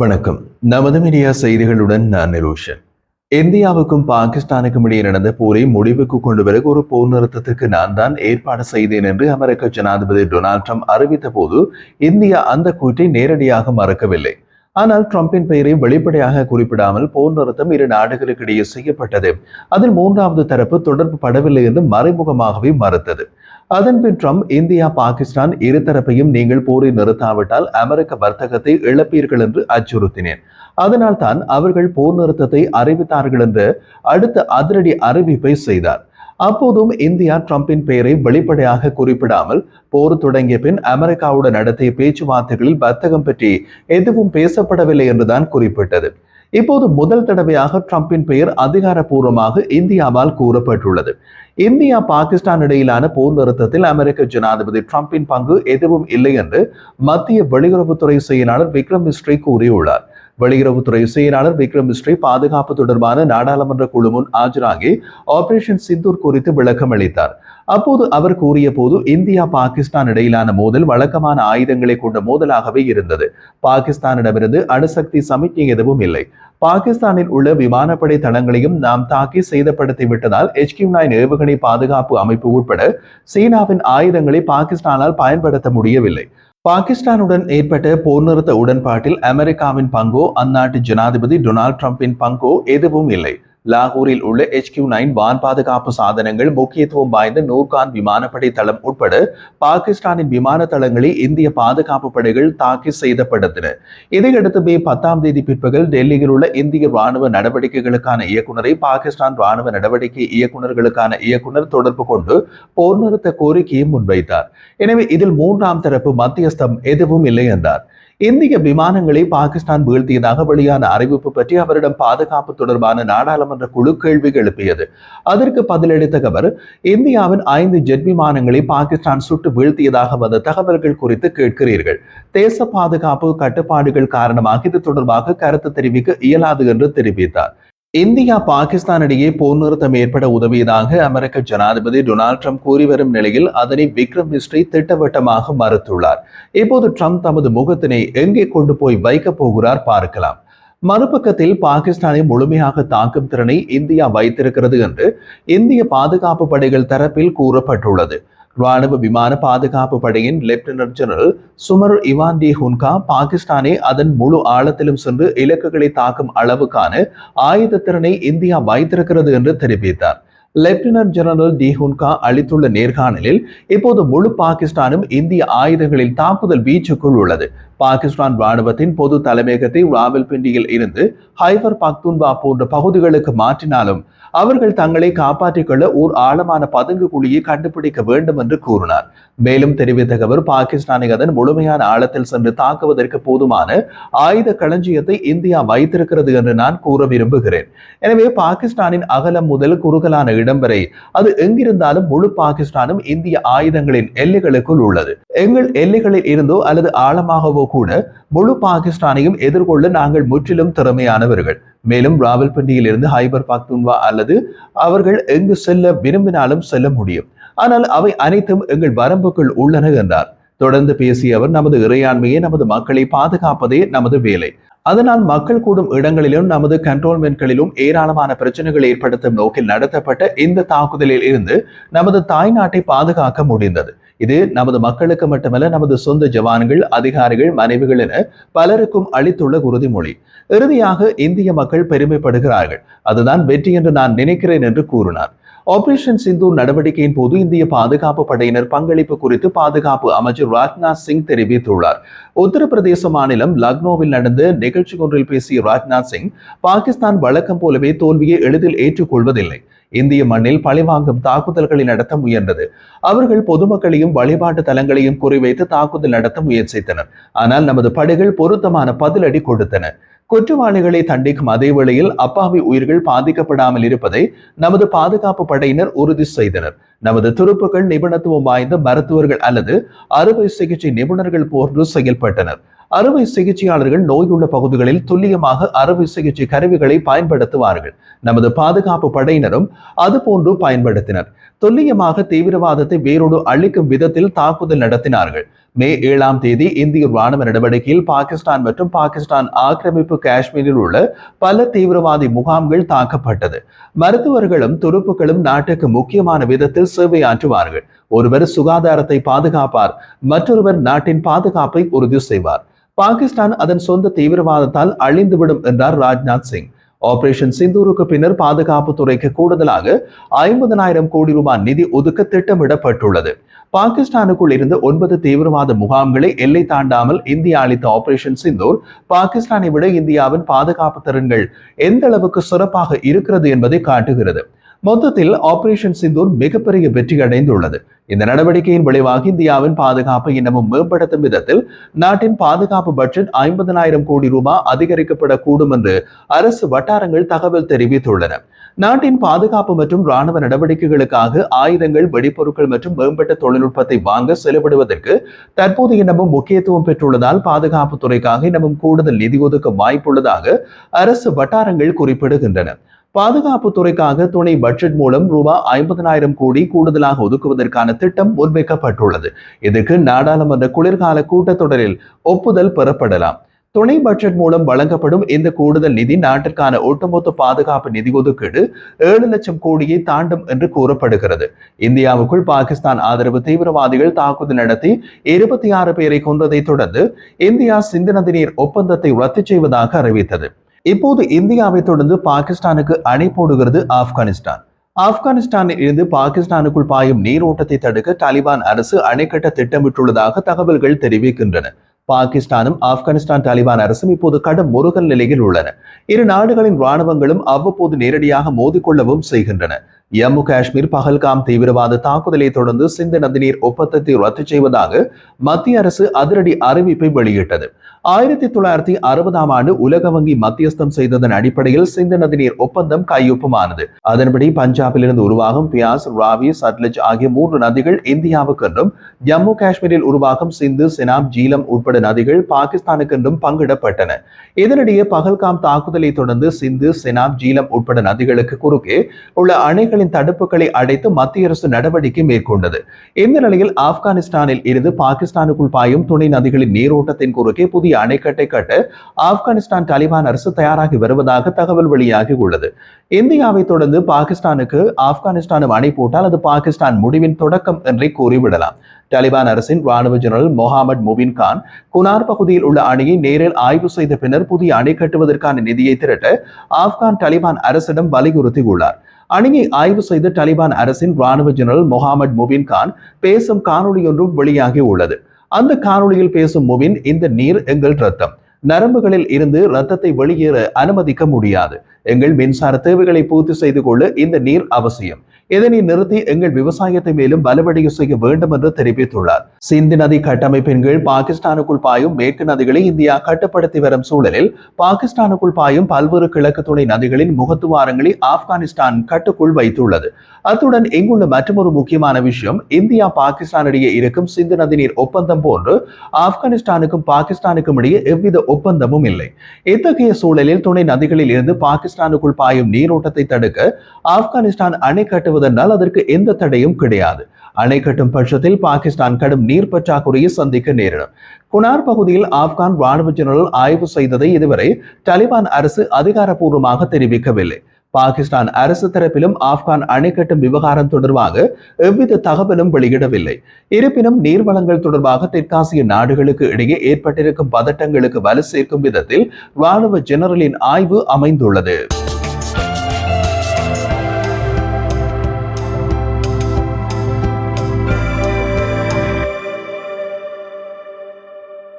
வணக்கம். நமது மீடியா செய்திகளுடன் நான் நிரோஷன். இந்தியாவுக்கும் பாகிஸ்தானுக்கும் இடையே நடந்த போரை முடிவுக்கு கொண்டு வர ஒரு போர் நிறுத்தத்திற்கு நான் தான் ஏற்பாடு செய்தேன் என்று அமெரிக்க ஜனாதிபதி டொனால்ட் ட்ரம்ப் அறிவித்த போது இந்தியா அந்த கூற்றை நேரடியாக மறக்கவில்லை. ஆனால் ட்ரம்பின் பெயரை வெளிப்படையாக குறிப்பிடாமல் போர் நிறுத்தம் இரு நாடுகளுக்கிடையே செய்யப்பட்டது. அதில் மூன்றாவது தரப்பு தொடர்பு படவில்லை என்று மறைமுகமாகவே மறுத்தது. அதன்பின் ட்ரம்ப் இந்தியா பாகிஸ்தான் இருதரப்பையும் நீங்கள் போரை நிறுத்தாவிட்டால் அமெரிக்க வர்த்தகத்தை இழப்பீர்கள் என்று அச்சுறுத்தினேன். அதனால் தான் அவர்கள் போர் நிறுத்தத்தை அறிவித்தார்கள் என்று அடுத்த அதிரடி அறிவிப்பை செய்தார். அப்போதும் இந்தியா ட்ரம்பின் பெயரை வெளிப்படையாக குறிப்பிடாமல் போர் தொடங்கிய பின் அமெரிக்காவுடன் நடத்திய பேச்சுவார்த்தைகளில் வர்த்தகம் பற்றி எதுவும் பேசப்படவில்லை என்றுதான் குறிப்பிட்டது. இப்போது முதல் தடவையாக ட்ரம்பின் பெயர் அதிகாரப்பூர்வமாக இந்தியாவால் கூறப்பட்டுள்ளது. இந்தியா பாகிஸ்தான் இடையிலான போர் நிறுத்தத்தில் அமெரிக்க ஜனாதிபதி ட்ரம்பின் பங்கு எதுவும் இல்லை என்று மத்திய வெளியுறவுத்துறை செயலாளர் விக்ரம் மிஸ்ரி கூறியுள்ளார். வெளியுறவுத்துறை செயலாளர் விக்ரம் மிஸ்ரி பாதுகாப்பு தொடர்பான நாடாளுமன்ற குழு முன் ஆஜராகி ஆபரேஷன் சிந்தூர் குறித்து விளக்கம் அளித்தார். அப்போது அவர் கூறிய போது இந்தியா பாகிஸ்தான் இடையிலான மோதல் வழக்கமான ஆயுதங்களை கொண்ட மோதலாகவே இருந்தது. பாகிஸ்தானிடமிருந்து அணுசக்தி சமிக்ஞை எதுவும் இல்லை. பாகிஸ்தானில் உள்ள விமானப்படை தளங்களையும் நாம் தாக்கி சேதப்படுத்தி விட்டதால் எச்கியூ நைன் ஏவுகணை பாதுகாப்பு அமைப்பு உட்பட சீனாவின் ஆயுதங்களை பாகிஸ்தானால் பயன்படுத்த முடியவில்லை. பாகிஸ்தானுடன் ஏற்பட்ட போர் நிறுத்த உடன்பாட்டில் அமெரிக்காவின் பங்கோ அந்நாட்டு ஜனாதிபதி டொனால்ட் ட்ரம்பின் பங்கோ எதுவும் இல்லை. லாகூரில் உள்ள கியூ நைன் வான் பாதுகாப்பு சாதனங்கள் முக்கியத்துவம் வாய்ந்த நூர்கான் விமானப்படை தளம் உட்பட பாகிஸ்தானின் விமான தளங்களை இந்திய பாதுகாப்பு படைகள் தாக்கி செய்தப்படுத்தின இதையடுத்து மே பத்தாம் தேதி பிற்பகல் டெல்லியில் உள்ள இந்திய ராணுவ நடவடிக்கைகளுக்கான இயக்குநரை பாகிஸ்தான் ராணுவ நடவடிக்கை இயக்குநர்களுக்கான இயக்குநர் தொடர்பு கொண்டு போர் நிறுத்த கோரிக்கையை முன்வைத்தார் எனவே இதில் மூன்றாம் தரப்பு மத்தியஸ்தம் எதுவும் இல்லை என்றார் இந்திய விமானங்களை பாகிஸ்தான் வீழ்த்தியதாக வெளியான அறிவிப்பு பற்றி அவரிடம் பாதுகாப்பு தொடர்பான நாடாளுமன்ற குழு கேள்வி எழுப்பியது. அதற்கு பதிலளித்த அவர் இந்தியாவின் ஐந்து ஜெட் விமானங்களை பாகிஸ்தான் சுட்டு வீழ்த்தியதாக வந்த தகவல்கள் குறித்து கேட்கிறீர்கள். தேச பாதுகாப்பு கட்டுப்பாடுகள் காரணமாக இது தொடர்பாக கருத்து தெரிவிக்க இயலாது என்று தெரிவித்தார். இந்தியா பாகிஸ்தான் இடையே போர் நிறுத்தம் ஏற்பட உதவியதாக அமெரிக்க ஜனாதிபதி டொனால்ட் ட்ரம்ப் கூறி வரும் நிலையில் அதனை விக்ரம் மிஸ்ரி திட்டவட்டமாக மறுத்துள்ளார். இப்போது ட்ரம்ப் தமது முகத்தினை எங்கே கொண்டு போய் வைக்கப் போகிறார் பார்க்கலாம். மறுபக்கத்தில் பாகிஸ்தானை முழுமையாக தாக்கும் திறனை இந்தியா வைத்திருக்கிறது என்று இந்திய பாதுகாப்பு படைகள் தரப்பில் கூறப்பட்டுள்ளது. ராணுவ விமான பாதுகாப்பு படையின் லெப்டினன்ட் ஜெனரல் சுமர் இவான் டி ஹுன்கா பாகிஸ்தானை அதன் முழு ஆழத்திலும் சென்று இலக்குகளை தாக்கும் அளவுக்கான ஆயுத திறனை இந்தியா வைத்திருக்கிறது என்று தெரிவித்தார் லெப்டினன்ட் ஜெனரல் டி ஹுன்கா அளித்துள்ள நேர்காணலில் இப்போது முழு பாகிஸ்தானும் இந்திய ஆயுதங்களில் தாக்குதல் வீச்சுக்குள் உள்ளது பாகிஸ்தான் ராணுவத்தின் பொது தலைமையகத்தை ராவல்பிண்டியில் இருந்து ஹைபர் பக்துன்பா போன்ற பகுதிகளுக்கு மாற்றினாலும் அவர்கள் தங்களை காப்பாற்றிக் கொள்ள ஓர் ஆழமான பதுங்கு குழியை கண்டுபிடிக்க வேண்டும் என்று கூறினார். மேலும் தெரிவித்த அவர் பாகிஸ்தானை அதன் முழுமையான ஆழத்தில் சென்று தாக்குவதற்கு போதுமான ஆயுத களஞ்சியத்தை இந்தியா வைத்திருக்கிறது என்று நான் கூற விரும்புகிறேன். எனவே பாகிஸ்தானின் அகலம் முதல் குறுகலான இடம் வரை அது எங்கிருந்தாலும் முழு பாகிஸ்தானும் இந்திய ஆயுதங்களின் எல்லைகளுக்குள் உள்ளது. எங்கள் எல்லைகளில் இருந்தோ அல்லது ஆழமாகவோ கூட முழு பாகிஸ்தானையும் எதிர்கொள்ள நாங்கள் முற்றிலும் திறமையானவர்கள். மேலும் ராவல்பிண்டியில் இருந்து ஹைபர் பாக்துன்வா அல்லது அவர்கள் எங்கு செல்ல விரும்பினாலும் செல்ல முடியும். ஆனால் அவை அனைத்தும் எங்கள் வரம்புக்குள் உள்ளன என்றார். தொடர்ந்து பேசிய அவர் நமது இறையாண்மையை நமது மக்களை பாதுகாப்பதே நமது வேலை. அதனால் மக்கள் கூடும் இடங்களிலும் நமது கண்ட்ரோல்மெண்ட்களிலும் ஏராளமான பிரச்சனைகள் ஏற்படுத்தும் நோக்கில் நடத்தப்பட்ட இந்த தாக்குதலில் இருந்து நமது தாய் நாட்டை பாதுகாக்க முடிந்தது. இது நமது மக்களுக்கு மட்டுமல்ல நமது சொந்த ஜவான்கள் அதிகாரிகள் மனைவிகள் என பலருக்கும் அளித்துள்ள உறுதிமொழி. இறுதியாக இந்திய மக்கள் பெருமைப்படுகிறார்கள். அதுதான் வெற்றி என்று நான் நினைக்கிறேன் என்று கூறினார். ஆபரேஷன் சிந்து நடவடிக்கையின் போது இந்திய பாதுகாப்பு படையினர் பங்களிப்பு குறித்து பாதுகாப்பு அமைச்சர் ராஜ்நாத் சிங் தெரிவித்துள்ளார். உத்தரப்பிரதேச மாநிலம் லக்னோவில் நடந்த நிகழ்ச்சி ஒன்றில் பேசிய ராஜ்நாத் சிங் பாகிஸ்தான் வழக்கம் போலவே தோல்வியை எளிதில் ஏற்றுக்கொள்வதில்லை. இந்திய மண்ணில் பழிவாங்கும் தாக்குதல்களை நடத்த முயன்றது. அவர்கள் பொதுமக்களையும் வழிபாட்டு தலங்களையும் குறிவைத்து தாக்குதல் நடத்த முயற்சித்தனர். ஆனால் நமது படைகள் பொருத்தமான பதிலடி கொடுத்தன. குற்றவாளிகளை தண்டிக்கும் அதே வேளையில் அப்பாவி உயிர்கள் பாதிக்கப்படாமல் இருப்பதை நமது பாதுகாப்பு படையினர் உறுதி செய்தனர். நமது துருப்புகள் நிபுணத்துவம் வாய்ந்த மருத்துவர்கள் அல்லது அறுவை சிகிச்சை நிபுணர்கள் போன்று செயல்பட்டனர். அறுவை சிகிச்சையாளர்கள் நோயுள்ள பகுதிகளில் துல்லியமாக அறுவை சிகிச்சை கருவிகளை பயன்படுத்துவார்கள். நமது பாதுகாப்பு படையினரும் அதுபோன்று பயன்படுத்தினர். துல்லியமாக தீவிரவாதத்தை வேரோடு அழிக்கும் விதத்தில் தாக்குதல் நடத்தினார்கள். மே ஏழாம் தேதி இந்திய ராணுவ நடவடிக்கையில் பாகிஸ்தான் மற்றும் பாகிஸ்தான் ஆக்கிரமிப்பு காஷ்மீரில் உள்ள பல தீவிரவாதி முகாம்கள் தாக்கப்பட்டது. மருத்துவர்களும் துருப்புகளும் நாட்டுக்கு முக்கியமான விதத்தில் சேவையாற்றுவார்கள். ஒருவர் சுகாதாரத்தை பாதுகாப்பார் மற்றொருவர் நாட்டின் பாதுகாப்பை உறுதி செய்வார். பாகிஸ்தான் அதன் சொந்த தீவிரவாதத்தால் அழிந்துவிடும் என்றார் ராஜ்நாத் சிங். ஆபரேஷன் சிந்தூருக்கு பின்னர் பாதுகாப்பு துறைக்கு கூடுதலாக ஐம்பதனாயிரம் கோடி ரூபாய் நிதி ஒதுக்க திட்டமிடப்பட்டுள்ளது. பாகிஸ்தானுக்குள் இருந்து ஒன்பது தீவிரவாத முகாம்களை எல்லை தாண்டாமல் இந்தியா அளித்த ஆபரேஷன் சிந்தூர் பாகிஸ்தானை விட இந்தியாவின் பாதுகாப்பு திறன்கள் எந்த அளவுக்கு சிறப்பாக இருக்கிறது என்பதை காட்டுகிறது. மொத்தத்தில் ஆபரேஷன் சிந்தூர் மிகப்பெரிய வெற்றி அடைந்துள்ளது. இந்த நடவடிக்கையின் விளைவாக இந்தியாவின் பாதுகாப்பை இன்னமும் மேம்படுத்தும் விதத்தில் நாட்டின் பாதுகாப்பு பட்ஜெட் ஐம்பதனாயிரம் கோடி ரூபாய் அதிகரிக்கப்படக்கூடும் என்று அரசு வட்டாரங்கள் தகவல் தெரிவித்துள்ளன. நாட்டின் பாதுகாப்பு மற்றும் ராணுவ நடவடிக்கைகளுக்காக ஆயுதங்கள் வெடிப்பொருட்கள் மற்றும் மேம்பட்ட தொழில்நுட்பத்தை வாங்க செலவிடுவதற்கு தற்போது இன்னமும் முக்கியத்துவம் பெற்றுள்ளதால் பாதுகாப்பு துறைக்காக இன்னமும் கூடுதல் நிதி ஒதுக்க வாய்ப்புள்ளதாக அரசு வட்டாரங்கள் குறிப்பிடுகின்றன. பாதுகாப்பு துறைக்காக துணை பட்ஜெட் மூலம் ரூபாய் ஐம்பதனாயிரம் கோடி கூடுதலாக ஒதுக்குவதற்கான திட்டம் முன்வைக்கப்பட்டுள்ளது. இதற்கு நாடாளுமன்ற குளிர்கால கூட்டத்தொடரில் ஒப்புதல் பெறப்படலாம். துணை பட்ஜெட் மூலம் வழங்கப்படும் இந்த கூடுதல் நிதி நாட்டிற்கான ஒட்டுமொத்த பாதுகாப்பு நிதி ஒதுக்கீடு ஏழு லட்சம் கோடியை தாண்டும் என்று கூறப்படுகிறது. இந்தியாவுக்குள் பாகிஸ்தான் ஆதரவு தீவிரவாதிகள் தாக்குதல் நடத்தி இருபத்தி ஆறு பேரை கொன்றதை தொடர்ந்து இந்தியா சிந்து நதி நீர் ஒப்பந்தத்தை ரத்து செய்வதாக அறிவித்தது. இப்போது இந்தியாவை தொடர்ந்து பாகிஸ்தானுக்கு அணை போடுகிறது ஆப்கானிஸ்தான். ஆப்கானிஸ்தானில் இருந்து பாகிஸ்தானுக்குள் பாயும் நீரோட்டத்தை தடுக்க தாலிபான் அரசு அணை கட்ட திட்டமிட்டுள்ளதாக தகவல்கள் தெரிவிக்கின்றன. பாகிஸ்தானும் ஆப்கானிஸ்தான் தாலிபான் அரசும் இப்போது கடும் முருகல் நிலையில் உள்ளன. இரு நாடுகளின் ராணுவங்களும் அவ்வப்போது நேரடியாக மோதிக்கொள்ளவும் செய்கின்றன. ஜம்மு காஷ்மீர் பகல்காம் தீவிரவாத தாக்குதலை தொடர்ந்து சிந்து நதிநீர் ஒப்பந்தத்தை ரத்து செய்வதாக மத்திய அரசு அதிரடி அறிவிப்பை வெளியிட்டது. ஆயிரத்தி தொள்ளாயிரத்தி அறுபதாம் ஆண்டு உலக வங்கி மத்தியஸ்தம் செய்ததன் அடிப்படையில் சிந்து நதிநீர் ஒப்பந்தம் கையொப்பமானது. அதன்படி பஞ்சாபில் இருந்து உருவாகும் பியாஸ் ராவி சட்லஜ் ஆகிய மூன்று நதிகள் இந்தியாவுக்கு என்றும் ஜம்மு காஷ்மீரில் உருவாகும் சிந்து செனாப் ஜீலம் உட்பட நதிகள் பாகிஸ்தானுக்கு என்றும் பங்கிடப்பட்டன. இதனிடையே பகல்காம் தாக்குதலை தொடர்ந்து சிந்து செனாப் ஜீலம் உட்பட நதிகளுக்கு குறுக்கே உள்ள அணைகள் அணைகளின் தடுப்புகளை அடைத்து மத்திய அரசு நடவடிக்கை மேற்கொண்டது. இந்த நிலையில் ஆப்கானிஸ்தானில் இருந்து பாகிஸ்தானுக்குள் பாயும் துணை நதிகளின் நீரோட்டத்தின் குறுக்கே புதிய அணைக்கட்டை கட்ட ஆப்கானிஸ்தான் தாலிபான் அரசு தயாராகி வருவதாக தகவல் வெளியாகி உள்ளது. இந்தியாவை தொடர்ந்து பாகிஸ்தானுக்கு ஆப்கானிஸ்தானும் அணை போட்டால் அது பாகிஸ்தான் முடிவின் தொடக்கம் என்றே கூறிவிடலாம். தாலிபான் அரசின் ராணுவ ஜெனரல் முகமது முபின் கான் குனார் பகுதியில் உள்ள அணையை நேரில் ஆய்வு செய்த பின்னர் புதிய அணை கட்டுவதற்கான நிதியை திரட்ட ஆப்கான் தாலிபான் அரசிடம் வலியுறுத்தியுள்ளார். அணியை ஆய்வு செய்த தலிபான் அரசின் ராணுவ ஜெனரல் முகமது முபின் கான் பேசும் காணொலி ஒன்றும் வெளியாகி உள்ளது. அந்த காணொலியில் பேசும் முபின் இந்த நீர் எங்கள் ரத்தம் நரம்புகளில் இருந்து ரத்தத்தை வெளியேற அனுமதிக்க முடியாது. எங்கள் மின்சார தேவைகளை பூர்த்தி செய்து கொள்ள இந்த நீர் அவசியம். இதனை நிறுத்தி எங்கள் விவசாயத்தை மேலும் பலவடைய செய்ய வேண்டும் என்று தெரிவித்துள்ளார். சிந்து நதி கட்டமைப்பின் கீழ் பாகிஸ்தானுக்குள் பாயும் மேற்கு நதிகளை இந்தியா கட்டுப்படுத்தி வரும் சூழலில் பாகிஸ்தானுக்குள் பாயும் பல்வேறு கிழக்கு துணை நதிகளின் முகத்துவாரங்களை ஆப்கானிஸ்தான் கட்டுக்குள் வைத்துள்ளது. அத்துடன் இங்குள்ள மற்றொரு முக்கியமான விஷயம் இந்தியா பாகிஸ்தான் இடையே இருக்கும் சிந்து நதி நீர் ஒப்பந்தம் போன்று ஆப்கானிஸ்தானுக்கும் பாகிஸ்தானுக்கும் இடையே எவ்வித ஒப்பந்தமும் இல்லை. இத்தகைய சூழலில் துணை நதிகளில் இருந்து பாகிஸ்தானுக்குள் பாயும் நீரோட்டத்தை தடுக்க ஆப்கானிஸ்தான் அணை கட்டுவது கட்டுவதென்றால் அதற்கு எந்த தடையும் கிடையாது. அணை கட்டும் பட்சத்தில் பாகிஸ்தான் கடும் நீர் பற்றாக்குறையை சந்திக்க நேரிடும். குனார் பகுதியில் ஆப்கான் ராணுவ ஜெனரல் ஆய்வு செய்ததை இதுவரை தலிபான் அரசு அதிகாரப்பூர்வமாக தெரிவிக்கவில்லை. பாகிஸ்தான் அரசு தரப்பிலும் ஆப்கான் அணை கட்டும் விவகாரம் தொடர்பாக எவ்வித தகவலும் வெளியிடவில்லை. இருப்பினும் நீர்வளங்கள் தொடர்பாக தெற்காசிய நாடுகளுக்கு இடையே ஏற்பட்டிருக்கும் பதட்டங்களுக்கு வலு சேர்க்கும் விதத்தில் ராணுவ ஜெனரலின் ஆய்வு அமைந்துள்ளது.